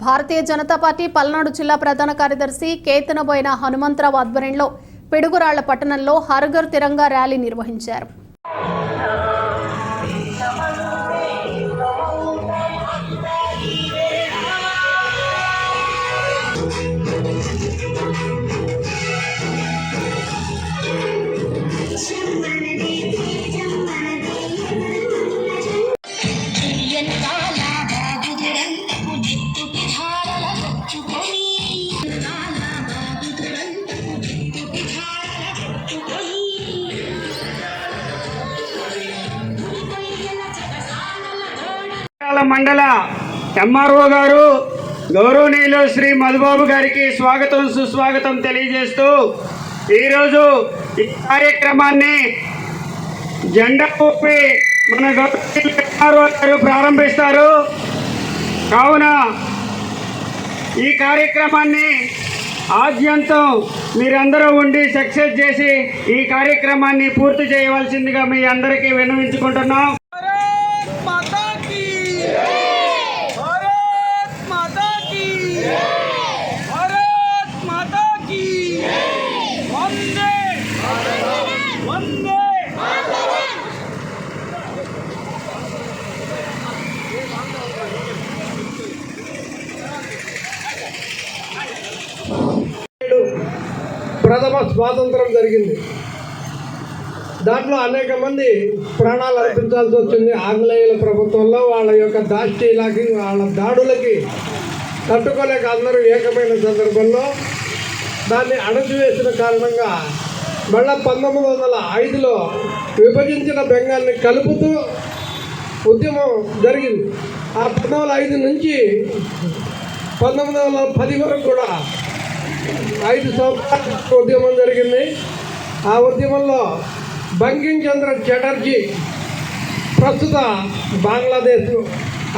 Bharatiya Janata party Palnadu జిల్లా ప్రధాన కార్యదర్శి కేతనబోయిన హనుమంతరావు ఆధ్వర్యంలో పిడుగురాళ్ళ పట్టణంలో హర్ఘర్ తిరంగా ర్యాలీ నిర్వహించారు. మండల ఎంఆర్ఓ గారు గౌరవనీయులు శ్రీ మధుబాబు గారికి స్వాగతం సుస్వాగతం తెలియజేస్తూ ఈరోజు ఈ కార్యక్రమాన్ని జెండా ఊపి మన గౌరవనీయులు ఎంఆర్ఓ గారు ప్రారంభిస్తారు. కావున ఈ కార్యక్రమాన్ని ఆద్యంతం మీరందరూ ఉండి సక్సెస్ చేసి ఈ కార్యక్రమాన్ని పూర్తి చేయవలసిందిగా మీ అందరికీ విన్నవించుకుంటున్నాం. ప్రథమ స్వాతంత్రం జరిగింది. దాంట్లో అనేక మంది ప్రాణాలు అర్పించాల్సి వచ్చింది. ఆంగ్లేయుల ప్రభుత్వంలో వాళ్ళ యొక్క దాష్టీలకి వాళ్ళ దాడులకి తట్టుకోలేక అందరూ ఏకమైన సందర్భంలో దాన్ని అణచివేసిన కారణంగా మళ్ళా పంతొమ్మిది వందల ఐదులో విభజించిన బెంగాల్ని కలుపుతూ ఉద్యమం జరిగింది. ఆ పంతొమ్మిది వందల ఐదు నుంచి పంతొమ్మిది వందల పది వరకు కూడా ఐదు సంవత్సరాల ఉద్యమం జరిగింది. ఆ ఉద్యమంలో బంకిం చంద్ర చటర్జీ ప్రస్తుత బంగ్లాదేశ్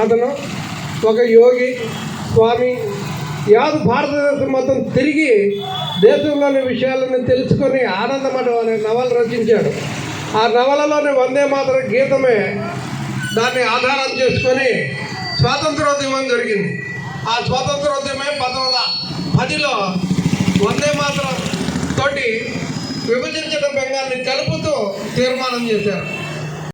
అతను ఒక యోగి స్వామి యాదు భారతదేశం మొత్తం తిరిగి దేశంలోని విషయాలను తెలుసుకొని ఆనందమఠం అనే నవల రచించాడు. ఆ నవలలోని వందే మాతర గీతమే దాన్ని ఆధారం చేసుకొని స్వాతంత్రోద్యమం జరిగింది. ఆ స్వాతంత్రోద్యమే పంతొమ్మిది పదిలో వందే మాత్రం తోటి విభజించడం బెంగాల్ని కలుపుతూ తీర్మానం చేశారు.